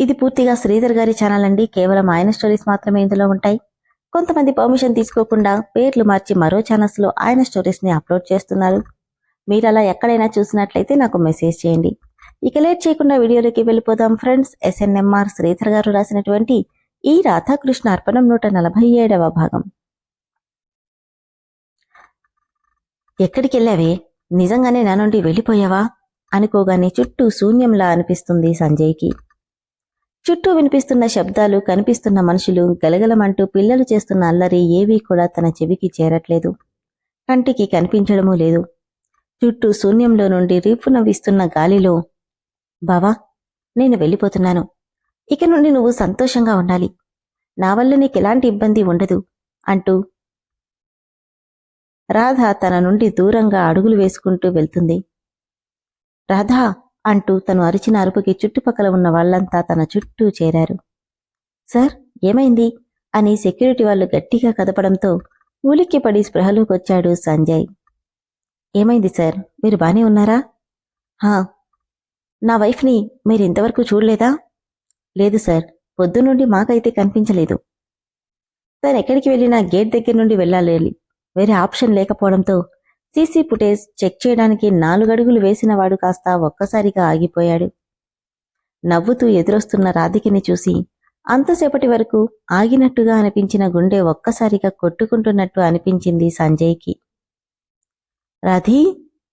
ఇది పూర్తిగా శ్రీధర్ గారి ఛానల్ అండి. కేవలం ఆయన స్టోరీస్ మాత్రమే ఇందులో ఉంటాయి. కొంతమంది పర్మిషన్ తీసుకోకుండా పేర్లు మార్చి మరో ఛానల్స్లో ఆయన స్టోరీస్ని అప్లోడ్ చేస్తున్నారు. మీరు అలా ఎక్కడైనా చూసినట్లయితే నాకు మెసేజ్ చేయండి. ఇక లేట్ చేయకుండా వీడియోలోకి వెళ్ళిపోదాం. ఫ్రెండ్స్ ఎస్ఎన్ఎంఆర్ శ్రీధర్ గారు రాసినటువంటి ఈ రాధాకృష్ణ అర్పణం నూట నలభై ఏడవ భాగం. ఎక్కడికి వెళ్ళావే? నిజంగానే నా నుండి వెళ్ళిపోయావా? అనుకోగానే చుట్టూ శూన్యంలా అనిపిస్తుంది సంజయ్కి. చుట్టూ వినిపిస్తున్న శబ్దాలు కనిపిస్తున్న మనుషులు గలగలమంటూ పిల్లలు చేస్తున్న అల్లరి ఏవీ కూడా తన చెవికి చేరట్లేదు. కంటికి కనిపించడమూ లేదు. చుట్టూ శూన్యంలో నుండి రీపున వీస్తున్న గాలిలో బావా నేను వెళ్ళిపోతున్నాను. ఇక నుండి నువ్వు సంతోషంగా ఉండాలి. నా వల్ల నీకెలాంటి ఇబ్బంది ఉండదు అంటూ రాధ తన నుండి దూరంగా అడుగులు వేసుకుంటూ వెళ్తుంది. రాధా అంటూ తను అరిచిన అరుపుకి చుట్టుపక్కల ఉన్న వాళ్ళంతా తన చుట్టూ చేరారు. సార్ ఏమైంది? అని సెక్యూరిటీ వాళ్ళు గట్టిగా కదపడంతో ఉలిక్కిపడి స్పృహలోకొచ్చాడు సంజయ్. ఏమైంది సార్? మీరు బానే ఉన్నారా? హా నా వైఫ్ని మీరు ఇంతవరకు చూడలేదా? లేదు సార్ పొద్దునుండి మాకైతే కనిపించలేదు. తను ఎక్కడికి వెళ్ళినా గేట్ దగ్గర నుండి వెళ్ళాలి. వేరే ఆప్షన్ లేకపోవడంతో సీసీ ఫుటేజ్ చెక్ చేయడానికి నాలుగడుగులు వేసిన వాడు కాస్త ఒక్కసారిగా ఆగిపోయాడు. నవ్వుతూ ఎదురొస్తున్న రాధికని చూసి అంతసేపటి వరకు ఆగినట్టుగా అనిపించిన గుండె ఒక్కసారిగా కొట్టుకుంటున్నట్టు అనిపించింది సంజయ్కి. రాధీ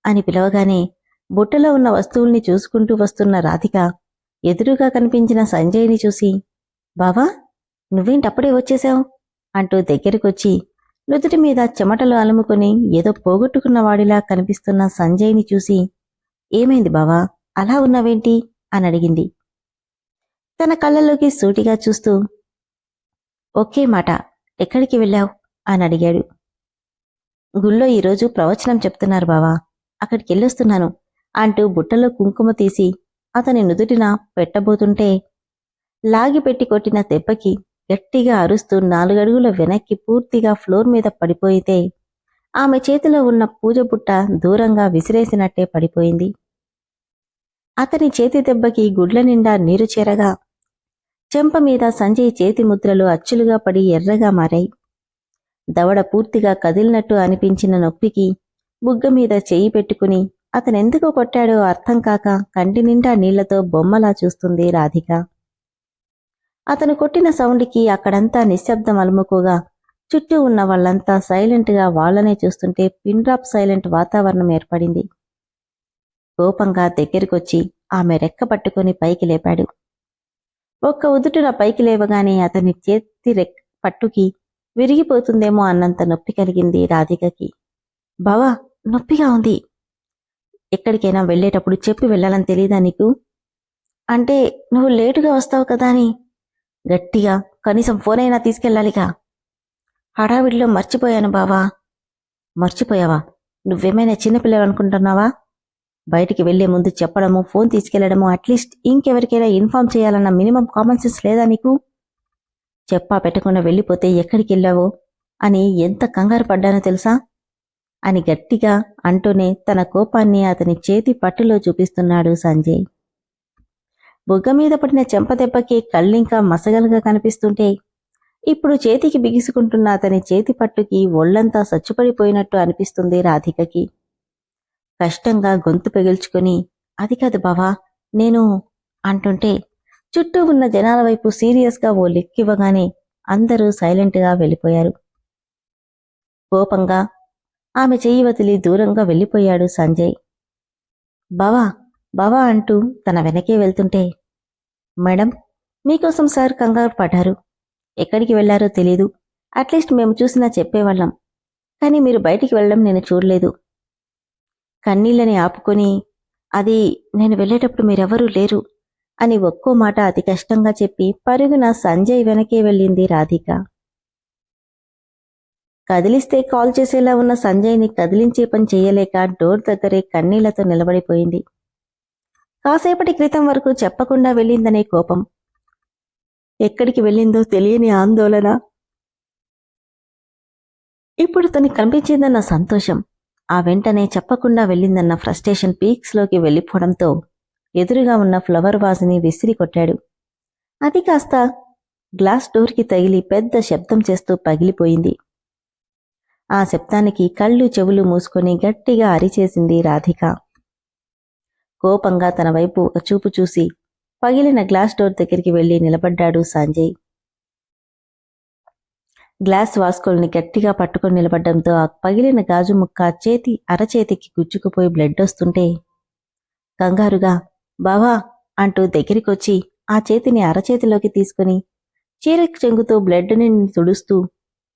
అని పిలవగానే బుట్టలో ఉన్న వస్తువుల్ని చూసుకుంటూ వస్తున్న రాధిక ఎదురుగా కనిపించిన సంజయ్ని చూసి బావా నువ్వేంటప్పుడే వచ్చేశావు? అంటూ దగ్గరికొచ్చి నుదుటి మీద చెమటలు అలుముకొని ఏదో పోగొట్టుకున్న వాడిలా కనిపిస్తున్న సంజయ్ని చూసి ఏమైంది బావా? అలా ఉన్నావేంటి? అని అడిగింది. తన కళ్ళలోకి సూటిగా చూస్తూ ఒకే మాట ఎక్కడికి వెళ్ళావు? అని అడిగాడు. గుళ్ళో ఈరోజు ప్రవచనం చెప్తున్నారు బావా అక్కడికి వెళ్ళొస్తున్నాను అంటూ బుట్టలో కుంకుమ తీసి అతని నుదుటిన పెట్టబోతుంటే లాగిపెట్టి కొట్టిన దెబ్బకి గట్టిగా అరుస్తూ నాలుగడుగుల వెనక్కి పూర్తిగా ఫ్లోర్ మీద పడిపోయితే ఆమె చేతిలో ఉన్న పూజ బుట్ట దూరంగా విసిరేసినట్టే పడిపోయింది. అతని చేతి దెబ్బకి గుడ్ల నిండా నీరు చేరగా చెంప మీద సంజయ్ చేతి ముద్రలు అచ్చులుగా పడి ఎర్రగా మారాయి. దవడ పూర్తిగా కదిలినట్టు అనిపించిన నొప్పికి బుగ్గ మీద చెయ్యి పెట్టుకుని అతనెందుకు కొట్టాడో అర్థం కాక కంటి నిండా నీళ్ళతో బొమ్మలా చూస్తుంది రాధిక. అతను కొట్టిన సౌండ్కి అక్కడంతా నిశ్శబ్దం అలుముకోగా చుట్టూ ఉన్న వాళ్ళంతా సైలెంట్గా వాళ్ళనే చూస్తుంటే పిన్ డ్రాప్ సైలెంట్ వాతావరణం ఏర్పడింది. కోపంగా దగ్గరికొచ్చి ఆమె రెక్క పట్టుకుని పైకి లేపాడు. ఒక్క ఉదుటున పైకి లేవగానే అతని చేతి రెక్క పట్టుకి విరిగిపోతుందేమో అన్నంత నొప్పి కలిగింది రాధికకి. బావా నొప్పిగా ఉంది. ఎక్కడికైనా వెళ్ళేటప్పుడు చెప్పి వెళ్ళాలని తెలియదా నీకు? అంటే నువ్వు లేటుగా వస్తావు కదా అని గట్టిగా కనీసం ఫోన్ అయినా తీసుకెళ్ళాలిగా. హడావిడిలో మర్చిపోయాను బావా. మర్చిపోయావా? నువ్వేమైనా చిన్నపిల్లలు అనుకుంటున్నావా? బయటికి వెళ్ళే ముందు చెప్పడము ఫోన్ తీసుకెళ్ళడము అట్లీస్ట్ ఇంకెవరికైనా ఇన్ఫార్మ్ చేయాలన్న మినిమం కామన్ సెన్స్ లేదా నీకు? చెప్పా పెట్టకుండా వెళ్ళిపోతే ఎక్కడికి వెళ్ళావో? అని ఎంత కంగారు పడ్డానో తెలుసా? అని గట్టిగా అంటూనే తన కోపాన్ని అతని చేతి పట్టులో చూపిస్తున్నాడు సంజయ్. బుగ్గ మీద పడిన చెంపదెబ్బకి కళ్ళింకా మసగలుగా కనిపిస్తుంటే ఇప్పుడు చేతికి బిగుసుకుంటున్న అతని చేతి పట్టుకి ఒళ్ళంతా సచ్చుపడిపోయినట్టు అనిపిస్తుంది రాధికకి. కష్టంగా గొంతు పెగిల్చుకుని అది కాదు బావా నేను అంటుంటే చుట్టూ ఉన్న జనాల వైపు సీరియస్గా ఓ లెక్కివ్వగానే అందరూ సైలెంట్గా వెళ్ళిపోయారు. కోపంగా ఆమె చెయ్యి వదిలి దూరంగా వెళ్ళిపోయాడు సంజయ్. బావా బావా అంటూ తన వెనకే వెళ్తుంటే మేడం మీకోసం సార్ కంగారు పడ్డారు. ఎక్కడికి వెళ్ళారో తెలీదు. అట్లీస్ట్ మేము చూసినా చెప్పేవాళ్ళం. కానీ మీరు బయటికి వెళ్ళడం నేను చూడలేదు. కన్నీళ్ళని ఆపుకొని అది నేను వెళ్ళేటప్పుడు మీరెవరూ లేరు అని ఒక్కో మాట అతి కష్టంగా చెప్పి పరుగున సంజయ్ వెనకే వెళ్ళింది రాధిక. కదిలిస్తే కాల్ చేసేలా ఉన్న సంజయ్ని కదిలించే పని చేయలేక డోర్ దగ్గరే కన్నీళ్ళతో నిలబడిపోయింది. కాసేపటి క్రితం వరకు చెప్పకుండా వెళ్ళిందనే కోపం. ఎక్కడికి వెళ్ళిందో తెలియని ఆందోళన. ఇప్పుడు తనకి కనిపించిందన్న సంతోషం. ఆ వెంటనే చెప్పకుండా వెళ్ళిందన్న ఫ్రస్ట్రేషన్ పీక్స్లోకి వెళ్ళిపోవడంతో ఎదురుగా ఉన్న ఫ్లవర్ వాజ్ని విసిరి కొట్టాడు. అది కాస్త గ్లాస్ డోర్కి తగిలి పెద్ద శబ్దం చేస్తూ పగిలిపోయింది. ఆ శబ్దానికి కళ్ళు చెవులు మూసుకొని గట్టిగా అరిచేసింది రాధిక. కోపంగా తన వైపు ఒక చూపు చూసి పగిలిన గ్లాస్ డోర్ దగ్గరికి వెళ్ళి నిలబడ్డాడు సంజయ్. గ్లాస్ వాస్కోల్ని గట్టిగా పట్టుకొని నిలబడ్డంతో ఆ పగిలిన గాజు ముక్క చేతి అరచేతికి గుచ్చుకుపోయి బ్లడ్ వస్తుంటే కంగారుగా బావా అంటూ దగ్గరికొచ్చి ఆ చేతిని అరచేతిలోకి తీసుకుని చీర చెంగుతో బ్లడ్ని తుడుస్తూ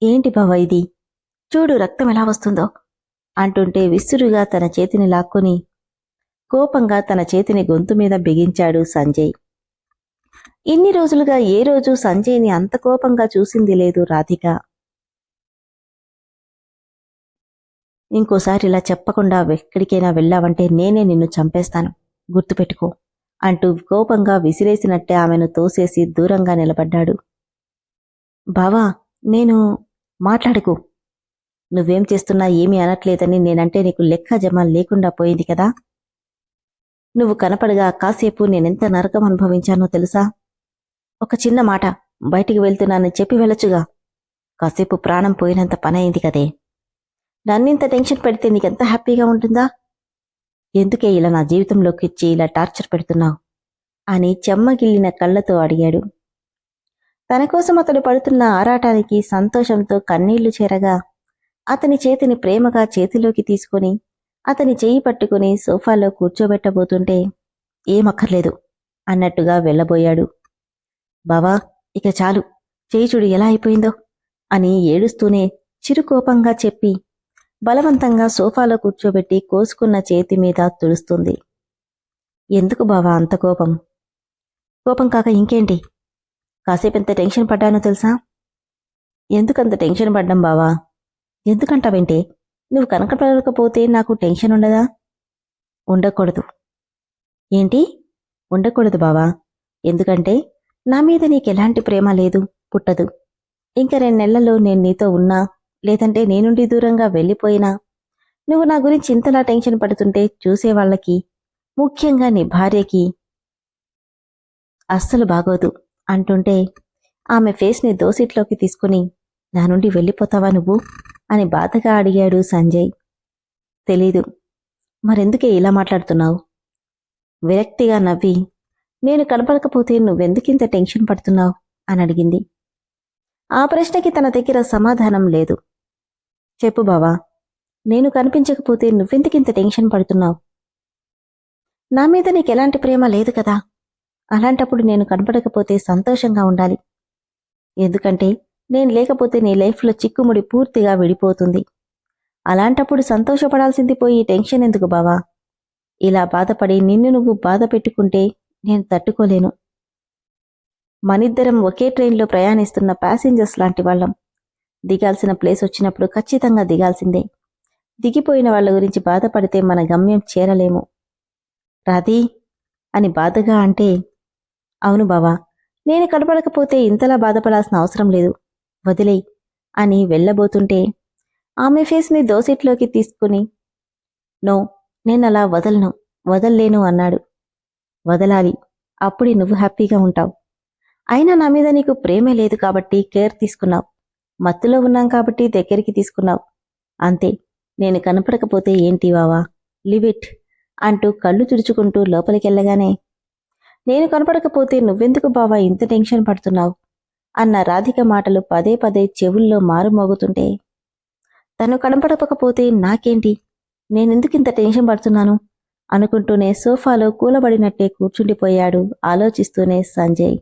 ఏంటి బావా ఇది? చూడు రక్తం ఎలా వస్తుందో అంటుంటే విసురుగా తన చేతిని లాక్కొని కోపంగా తన చేతిని గొంతు మీద బిగించాడు సంజయ్. ఇన్ని రోజులుగా ఏ రోజు సంజయ్ని అంత కోపంగా చూసింది లేదు రాధిక. ఇంకోసారి ఇలా చెప్పకుండా ఎక్కడికైనా వెళ్ళావంటే నేనే నిన్ను చంపేస్తాను. గుర్తుపెట్టుకో అంటూ కోపంగా విసిరేసినట్టే ఆమెను తోసేసి దూరంగా నిలబడ్డాడు. బావా నేను మాట్లాడుకు. నువ్వేం చేస్తున్నా ఏమీ అనట్లేదని నేనంటే నీకు లెక్క జమ లేకుండా పోయింది కదా? నువ్వు కనపడగా కాసేపు నేనెంత నరకం అనుభవించానో తెలుసా? ఒక చిన్న మాట బయటికి వెళ్తున్నానని చెప్పి వెళ్ళొచ్చుగా. కాసేపు ప్రాణం పోయినంత పనయింది కదే. నన్నింత టెన్షన్ పెడితే నీకెంత హ్యాపీగా ఉంటుందా? ఎందుకే ఇలా నా జీవితంలోకి ఇచ్చి ఇలా టార్చర్ పెడుతున్నావు? అని చెమ్మగిల్లిన కళ్ళతో అడిగాడు. తన కోసం అతడు పడుతున్న ఆరాటానికి సంతోషంతో కన్నీళ్ళు చేరగా అతని చేతిని ప్రేమగా చేతిలోకి తీసుకుని అతని చేయి పట్టుకుని సోఫాలో కూర్చోబెట్టబోతుంటే ఏమక్కర్లేదు అన్నట్టుగా వెళ్ళబోయాడు. బావా ఇక చాలు. చేయి చూడు ఎలా అయిపోయిందో అని ఏడుస్తూనే చిరుకోపంగా చెప్పి బలవంతంగా సోఫాలో కూర్చోబెట్టి కోసుకున్న చేతి మీద తుడుస్తుంది. ఎందుకు బావా అంత కోపం? కోపం కాక ఇంకేంటి? కాసేపెంత టెన్షన్ పడ్డానో తెలుసా? ఎందుకంత టెన్షన్ పడ్డం బావా? ఎందుకంటావేంటే? నువ్వు కనకపడకపోతే నాకు టెన్షన్ ఉండదా? ఉండకూడదు. ఏంటి? ఉండకూడదు బావా. ఎందుకంటే నా మీద నీకెలాంటి ప్రేమ లేదు పుట్టదు. ఇంకా రెండు నెలల్లో నేను నీతో ఉన్నా లేదంటే నేనుండి దూరంగా వెళ్ళిపోయినా నువ్వు నా గురించి ఇంతలా టెన్షన్ పడుతుంటే చూసేవాళ్ళకి ముఖ్యంగా నీ భార్యకి అస్సలు బాగోదు అంటుంటే ఆమె ఫేస్ని దోసిట్లోకి తీసుకుని నా నుండి వెళ్ళిపోతావా నువ్వు? అని బాధగా అడిగాడు సంజయ్. తెలీదు. మరెందుకే ఇలా మాట్లాడుతున్నావు? విరక్తిగా నవ్వి నేను కనపడకపోతే నువ్వెందుకింత టెన్షన్ పడుతున్నావు? అని అడిగింది. ఆ ప్రశ్నకి తన దగ్గర సమాధానం లేదు. చెప్పు బావా నేను కనిపించకపోతే నువ్వెందుకింత టెన్షన్ పడుతున్నావు? నా మీద నీకు ఎలాంటి ప్రేమ లేదు కదా. అలాంటప్పుడు నేను కనపడకపోతే సంతోషంగా ఉండాలి. ఎందుకంటే నేను లేకపోతే నీ లైఫ్లో చిక్కుముడి పూర్తిగా విడిపోతుంది. అలాంటప్పుడు సంతోషపడాల్సింది పోయి టెన్షన్ ఎందుకు బావా? ఇలా బాధపడి నిన్ను నువ్వు బాధ పెట్టుకుంటే నేను తట్టుకోలేను. మనిద్దరం ఒకే ట్రైన్లో ప్రయాణిస్తున్న ప్యాసింజర్స్ లాంటి వాళ్ళం. దిగాల్సిన ప్లేస్ వచ్చినప్పుడు ఖచ్చితంగా దిగాల్సిందే. దిగిపోయిన వాళ్ళ గురించి బాధపడితే మన గమ్యం చేరలేము. రాధీ అని బాధగా అంటే అవును బావా నేను కనపడకపోతే ఇంతలా బాధపడాల్సిన అవసరం లేదు. వదిలేయ్ అని వెళ్ళబోతుంటే ఆమె ఫేస్ని దోసెట్లోకి తీసుకుని నో నేనలా వదలను వదల్లేను అన్నాడు. వదలాలి అప్పుడే నువ్వు హ్యాపీగా ఉంటావు. అయినా నా మీద నీకు ప్రేమే లేదు కాబట్టి కేర్ తీసుకున్నావు. మత్తులో ఉన్నాం కాబట్టి దగ్గరికి తీసుకున్నావు. అంతే నేను కనపడకపోతే ఏంటి వావా లివిట్ అంటూ కళ్ళు తుడుచుకుంటూ లోపలికెళ్ళగానే నేను కనపడకపోతే నువ్వెందుకు బావా ఇంత టెన్షన్ పడుతున్నావు? అన్న రాధిక మాటలు పదే పదే చెవుల్లో మారుమోగుతుంటే తను కనపడకపోతే నాకేంటి? నేనెందుకింత టెన్షన్ పడుతున్నాను? అనుకుంటూనే సోఫాలో కూలబడినట్టే కూర్చుండిపోయాడు ఆలోచిస్తూనే సంజయ్.